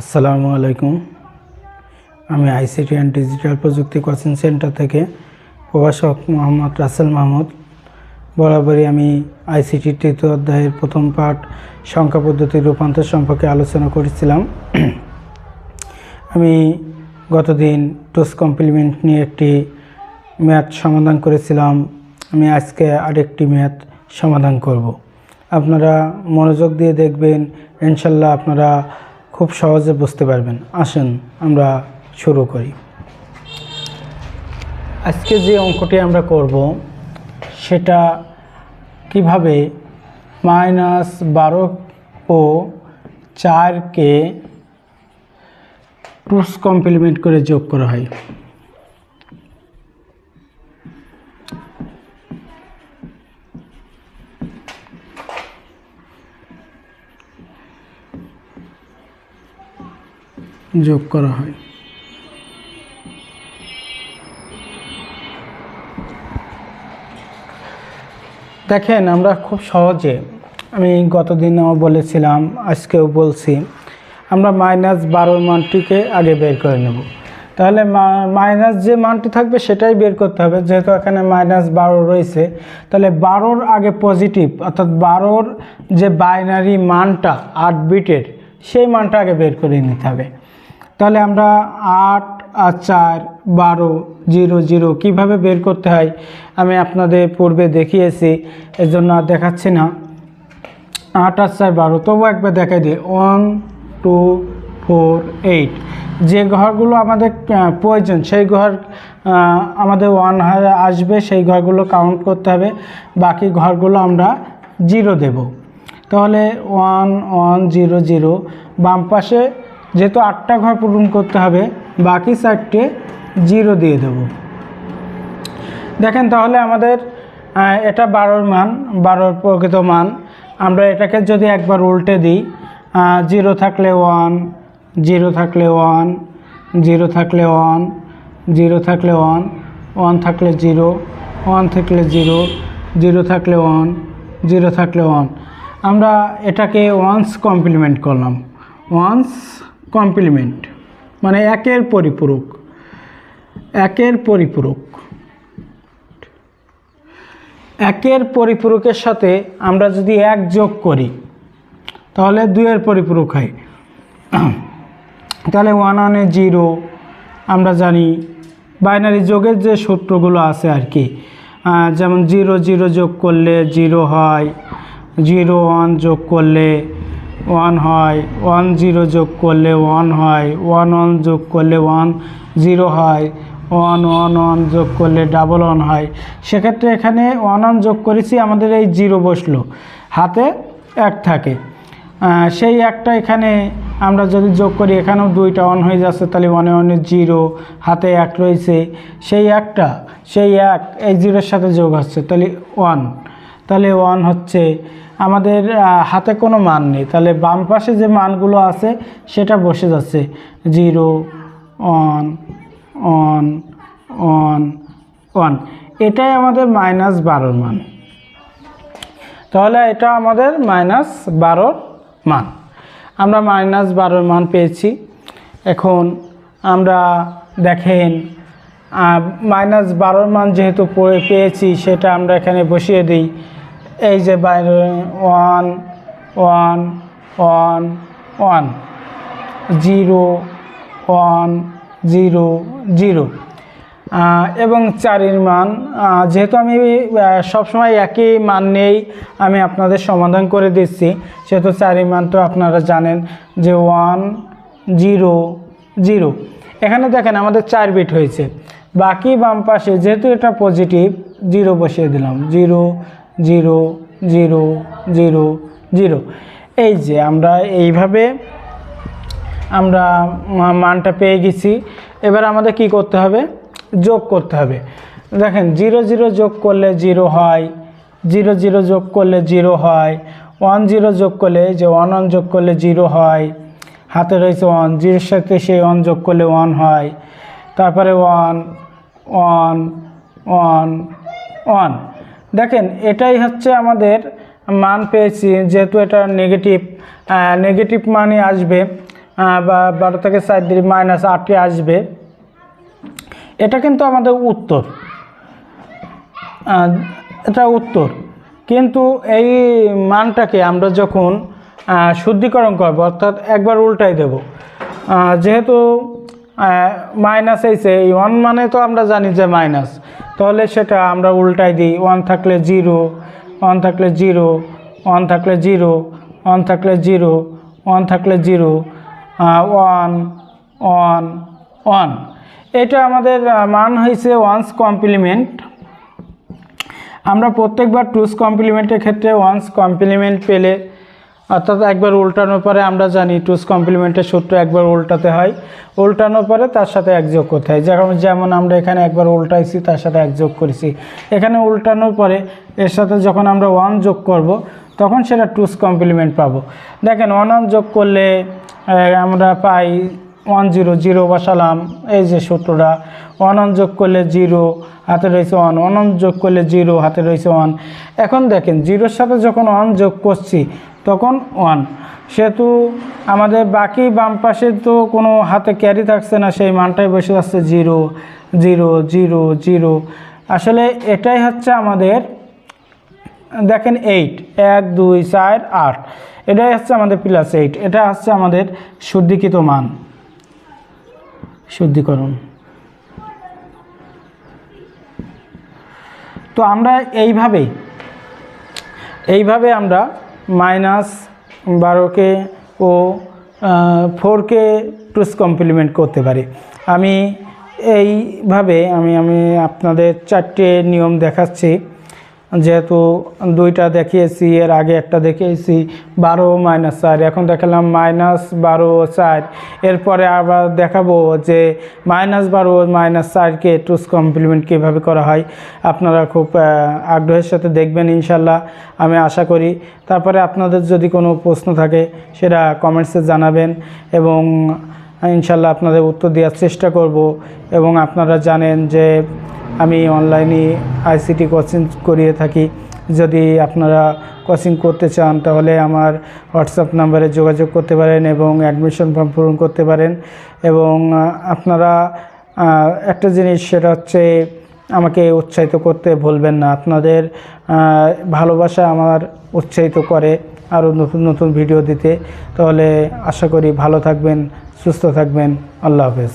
আসসালামু আলাইকুম। আমি আইসিটি অ্যান্ড ডিজিটাল প্রযুক্তি কোচিং সেন্টার থেকে প্রভাষক মোহাম্মদ রাসেল মাহমুদ। বরাবরই আমি আইসিটি তৃতীয় অধ্যায়ের প্রথম পাঠ সংখ্যা পদ্ধতির রূপান্তর সম্পর্কে আলোচনা করেছিলাম। আমি গতদিন টোস কমপ্লিমেন্ট নিয়ে একটি ম্যাথ সমাধান করেছিলাম। আমি আজকে আরেকটি ম্যাথ সমাধান করব। আপনারা মনোযোগ দিয়ে দেখবেন। ইনশাল্লাহ আপনারা খুব সহজে বুঝতে পারবেন। আসেন, আমরা শুরু করি। আজকে যে অঙ্কটি আমরা করব, সেটা কীভাবে মাইনাস বারো ও চারকে টুস কমপ্লিমেন্ট করে যোগ করা হয়? যোগ করা হয়। দেখেন, আমরা খুব সহজে, আমি গতদিনও বলেছিলাম, আজকেও বলছি, আমরা মাইনাস বারোর মানটিকে আগে বের করে নেব। তাহলে মাইনাস যে মানটি থাকবে সেটাই বের করতে হবে। যেহেতু এখানে মাইনাস বারো রয়েছে, তাহলে বারোর আগে পজিটিভ অর্থাৎ বারোর যে বাইনারি মানটা, আট বিটের সেই মানটা আগে বের করে নিতে হবে। তাহলে আমরা আট আর চার বারো জিরো জিরো কীভাবে বের করতে হয়? আমি আপনাদের পূর্বে দেখিয়েছি এর জন্য আর দেখাচ্ছি না। আট আর চার বারো, তবু একবার দেখাই দিই। One, two, four, eight. যে ঘরগুলো আমাদের প্রয়োজন, সেই ঘর আমাদের ওয়ান আসবে, সেই ঘরগুলো কাউন্ট করতে হবে। বাকি ঘরগুলো আমরা জিরো দেব। তাহলে ওয়ান ওয়ান, জিরো জিরো। বাম পাশে যেহেতু আটটা ঘর পূরণ করতে হবে, বাকি চারটে জিরো দিয়ে দেবো। দেখেন তাহলে আমাদের এটা বারোর মান, বারোর প্রকৃত মান। আমরা এটাকে যদি একবার উল্টে দিই জিরো থাকলে ওয়ান, জিরো থাকলে ওয়ান, জিরো থাকলে ওয়ান, জিরো থাকলে ওয়ান ওয়ান থাকলে জিরো, ওয়ান থাকলে জিরো জিরো থাকলে ওয়ান, জিরো থাকলে ওয়ান। আমরা এটাকে ওয়ান্স কমপ্লিমেন্ট করলাম। ওয়ান্স কমপ্লিমেন্ট মানে একের পরিপূরক একের পরিপূরক। একের পরিপূরকের সাথে আমরা যদি এক যোগ করি, তাহলে দুইয়ের পরিপূরক হয়। তাহলে ওয়ান ওয়ানে জিরো, আমরা জানি বাইনারি যোগের যে সূত্রগুলো আছে আর কি যেমন জিরো জিরো যোগ করলে জিরো হয়, জিরো ওয়ান যোগ করলে ওয়ান হয়, ওয়ান জিরো যোগ করলে ওয়ান হয়, ওয়ান ওয়ান যোগ করলে ওয়ান জিরো হয়, ওয়ান ওয়ান ওয়ান যোগ করলে ডাবল ওয়ান হয়। সেক্ষেত্রে এখানে ওয়ান ওয়ান যোগ করেছি, আমাদের এই জিরো বসল। হাতে এক থাকে। সেই একটা এখানে আমরা যদি যোগ করি, এখানেও দুইটা অন হয়ে যাচ্ছে, তাহলে ওয়ানে ওয়ানে জিরো, হাতে এক রয়েছে। সেই একটা, সেই এক, এই জিরোর সাথে যোগ হচ্ছে, তাহলে ওয়ান। তাহলে ওয়ান হচ্ছে, আমাদের হাতে কোনো মান নেই। তাহলে বাম পাশে যে মানগুলো আছে, সেটা বসে যাচ্ছে। Zero one one one one এটাই আমাদের মাইনাস বারোর মান। তাহলে এটা আমাদের মাইনাস বারোর মান। আমরা মাইনাস বারোর মান পেয়েছি। এখন আমরা দেখেন মাইনাস বারোর মান যেহেতু পেয়েছি, সেটা আমরা এখানে বসিয়ে দিই। এই যে বাইরে, one one one one, zero one, zero zero. এবং চারের মান যেহেতু আমি সবসময় একই মান নেই আমি আপনাদের সমাধান করে দিচ্ছি, সেহেতু চারের মান তো আপনারা জানেন যে ওয়ান, জিরো জিরো। এখানে দেখেন আমাদের চার বিট হয়েছে। বাকি বাম পাশে, যেহেতু এটা পজিটিভ জিরো বসিয়ে দিলাম। Zero zero zero zero zero. এই যে আমরা এইভাবে আমরা মানটা পেয়ে গেছি। এবার আমাদের কি করতে হবে? যোগ করতে হবে। দেখেন, জিরো জিরো যোগ করলে জিরো হয়, জিরো জিরো যোগ করলে জিরো হয়, ওয়ান, জিরো যোগ করলে যে ওয়ান ওয়ান যোগ করলে জিরো হয়, হাতে রয়েছে ওয়ান, জিরোর সাথে সেই ওয়ান যোগ করলে ওয়ান হয়, তারপরে ওয়ান ওয়ান ওয়ান ওয়ান। দেখেন, এটাই হচ্ছে আমাদের মান পেয়েছি, যেহেতু এটা নেগেটিভ নেগেটিভ মানে আসবে বা বারো থেকে চার দিলে মাইনাস আটে আসবে। এটা কিন্তু আমাদের উত্তর। এটা উত্তর। কিন্তু এই মানটাকে আমরা যখন শুদ্ধিকরণ করব, অর্থাৎ একবার উল্টাই দেব যেহেতু মাইনাস এইছে এই ওয়ান মানে তো আমরা জানি যে মাইনাস তাহলে সেটা আমরা উল্টাই দিই। ওয়ান থাকলে জিরো ওয়ান থাকলে জিরো ওয়ান থাকলে জিরো ওয়ান থাকলে জিরো ওয়ান থাকলে জিরো ওয়ান ওয়ান ওয়ান এটা আমাদের মান হয়েছে ওয়ান্স কমপ্লিমেন্ট আমরা প্রত্যেকবার টুস কমপ্লিমেন্টের ক্ষেত্রে ওয়ান্স কমপ্লিমেন্ট পেলে অর্থাৎ একবার উল্টানোর পরে আমরা জানি টুস কমপ্লিমেন্টের সূত্র একবার উল্টাতে হয়। উল্টানোর পরে তার সাথে এক যোগ করতে হয়। যেমন যেমন আমরা এখানে একবার উল্টাইছি, তার সাথে এক যোগ করেছি। এখানে উল্টানোর পরে এর সাথে যখন আমরা ওয়ান যোগ করব, তখন সেটা টুস কমপ্লিমেন্ট পাবো। দেখেন ওয়ান ওয়ান যোগ করলে আমরা পাই ওয়ান জিরো জিরো বসালাম। এই যে সূত্রটা ওয়ান ওয়ান যোগ করলে জিরো হাতে রয়েছে ওয়ান ওয়ান যোগ করলে জিরো হাতে রয়েছে ওয়ান এখন দেখেন জিরোর সাথে যখন ওয়ান যোগ করছি তখন ওয়ান সেহেতু আমাদের বাকি বাম পাশে তো কোনো হাতে ক্যারি থাকছে না, সেই মানটাই বসে যাচ্ছে জিরো জিরো জিরো জিরো আসলে এটাই হচ্ছে আমাদের, দেখেন এইট এক, দুই, চার, আট। এটাই হচ্ছে আমাদের প্লাস এইট এটা হচ্ছে আমাদের শুদ্ধিকৃত মান। শুদ্ধিকরণ। তো আমরা এইভাবেই, এইভাবে আমরা মাইনাস বারোকে ও ফোরকে টুস কমপ্লিমেন্ট করতে পারি। আমি এইভাবে আমি আমি আপনাদের চারটে নিয়ম দেখাচ্ছি। যেহেতু দুইটা দেখিয়েছি, এর আগে একটা দেখিয়েছি, বারো মাইনাস চার। এখন দেখালাম মাইনাস বারো চার। এরপরে আবার দেখাবো যে মাইনাস বারো মাইনাস চারকে টুস কমপ্লিমেন্ট কীভাবে করা হয়। আপনারা খুব আগ্রহের সাথে দেখবেন ইনশাল্লাহ, আমি আশা করি। তারপরে আপনাদের যদি কোনো প্রশ্ন থাকে, সেটা কমেন্টসে জানাবেন এবং ইনশাল্লাহ আপনাদের উত্তর দেওয়ার চেষ্টা করব। এবং আপনারা জানেন যে আমি অনলাইনে আইসিটি কোচিং করিয়ে থাকি। যদি আপনারা কোচিং করতে চান, তাহলে আমার হোয়াটসঅ্যাপ নাম্বারে যোগাযোগ করতে পারেন এবং অ্যাডমিশন ফর্ম পূরণ করতে পারেন। এবং আপনারা একটা জিনিস সেটা হচ্ছে আমাকে উৎসাহিত করতে ভুলবেন না। আপনাদের ভালোবাসা আমার উৎসাহিত করে আরও নতুন নতুন ভিডিও দিতে। তাহলে আশা করি ভালো থাকবেন, সুস্থ থাকবেন। আল্লাহ হাফেজ।